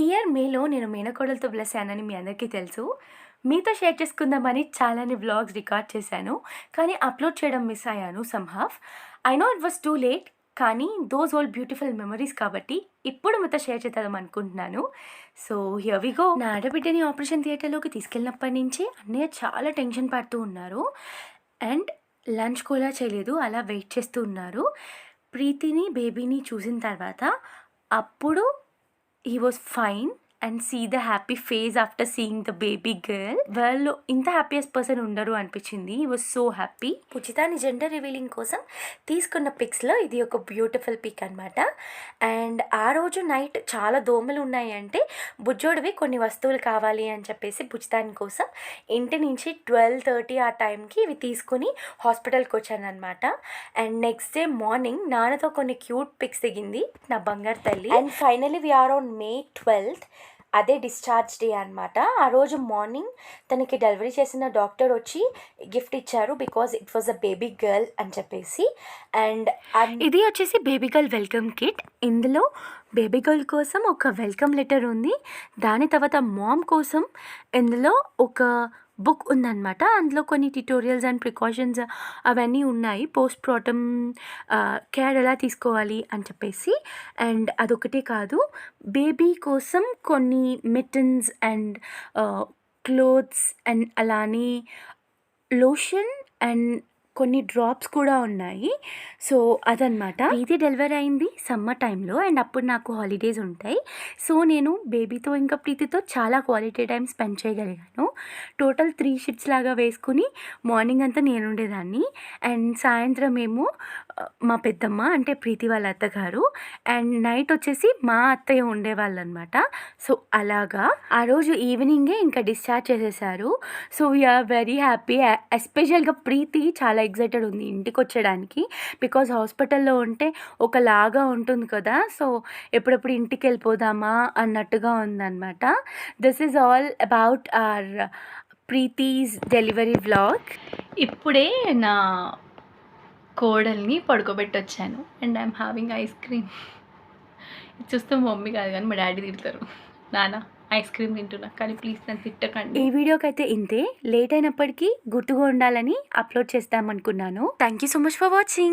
Year మేలో నేను మేనకోడలతో bless అయ్యానని మీ అందరికీ తెలుసు. మీతో షేర్ చేసుకుందామని చాలానే వ్లాగ్స్ రికార్డ్ చేశాను. కానీ అప్లోడ్ చేయడం మిస్ అయ్యాను somehow I know it was too late కానీ దోస్ ఆల్ బ్యూటిఫుల్ మెమరీస్ కాబట్టి ఇప్పుడు మీతో షేర్ చేద్దాం అనుకుంటున్నాను. సో హియర్ నా ఆడబిడ్డని ఆపరేషన్ థియేటర్లోకి తీసుకెళ్ళినప్పటి నుంచి అన్నయ్య చాలా టెన్షన్ పడుతూ ఉన్నారు. అండ్ లంచ్ కూడా చేయలేదు అలా వెయిట్ చేస్తూ ఉన్నారు. ప్రీతిని బేబీని చూసిన తర్వాత అప్పుడు he was fine. And see the happy phase after seeing the baby girl వాళ్ళు ఇంత హ్యాపీయెస్ట్ పర్సన్ ఉండరు అనిపించింది. ఈ వాజ్ సో హ్యాపీ ఉచితాని జెండర్ రివీలింగ్ కోసం తీసుకున్న పిక్స్లో ఇది ఒక బ్యూటిఫుల్ పిక్ అనమాట అండ్ ఆ రోజు నైట్ చాలా దోమలు ఉన్నాయి అంటే బుజ్జోడివి కొన్ని వస్తువులు కావాలి అని చెప్పేసి బుజ్జితాని కోసం ఇంటి నుంచి ట్వెల్వ్ థర్టీ ఆ టైంకి ఇవి తీసుకుని హాస్పిటల్కి వచ్చాను అనమాట అండ్ నెక్స్ట్ డే మార్నింగ్ నాన్నతో కొన్ని క్యూట్ పిక్స్ దిగింది నా బంగారు తల్లి. And finally we are on May twelfth అదే డిశ్చార్జ్ డే అనమాట ఆ రోజు మార్నింగ్ తనకి డెలివరీ చేసిన డాక్టర్ వచ్చి గిఫ్ట్ ఇచ్చారు because it was a baby girl అని చెప్పేసి. అండ్ ఇది వచ్చేసి బేబీ గర్ల్ వెల్కమ్ కిట్. ఇందులో బేబీ గర్ల్ కోసం ఒక వెల్కమ్ లెటర్ ఉంది. దాని తర్వాత మామ్ కోసం ఇందులో ఒక బుక్ ఉందన్నమాట. అందులో కొన్ని ట్యూటోరియల్స్ అండ్ ప్రికాషన్స్ అవన్నీ ఉన్నాయి. పోస్ట్ ప్రాటమ్ కేర్ ఎలా తీసుకోవాలి అని చెప్పేసి. అండ్ అదొకటే కాదు బేబీ కోసం కొన్ని మిటన్స్ అండ్ క్లోత్స్ అండ్ అలానే లోషన్ అండ్ కొన్ని డ్రాప్స్ కూడా ఉన్నాయి. సో అదనమాట ఇది డెలివరీ అయింది సమ్మర్ టైంలో అండ్ అప్పుడు నాకు హాలిడేస్ ఉంటాయి. సో నేను బేబీతో ఇంకా ప్రీతితో చాలా క్వాలిటీ టైం స్పెండ్ చేయగలిగాను. టోటల్ త్రీ షిఫ్ట్స్ లాగా వేసుకుని మార్నింగ్ అంతా నేను ఉండేదాన్ని. అండ్ సాయంత్రం ఏమో మా పెద్దమ్మ అంటే ప్రీతి వాళ్ళ అత్తగారు. అండ్ నైట్ వచ్చేసి మా అత్తయ్య ఉండేవాళ్ళు అనమాట సో అలాగా. ఆ రోజు ఈవినింగే ఇంకా డిశ్చార్జ్ చేసేసారు. సో వీఆర్ వెరీ హ్యాపీ ఎస్పెషల్గా ప్రీతి చాలా ఎగ్జైటెడ్ ఉంది ఇంటికి వచ్చేయడానికి బికాజ్ హాస్పిటల్లో ఉంటే ఒకలాగా ఉంటుంది కదా. సో ఎప్పుడెప్పుడు ఇంటికి వెళ్ళిపోదామా అన్నట్టుగా ఉందన్నమాట. This is all about our Preethi's delivery vlog ఇప్పుడే నా కోడల్ని పడుకోబెట్టొచ్చాను. And I'm having ice cream. చూస్తే మమ్మీ కాదు కానీ మా డాడీ తిడతారు. నానా. ఐస్ క్రీమ్ తింటున్నా. కానీ ప్లీజ్ నన్ను తిట్టకండి. ఈ వీడియోకి అయితే ఇంతే. లేట్ అయినప్పటికీ గుర్తుగా ఉండాలని upload చేస్తామనుకున్నాను. Thank you so much for watching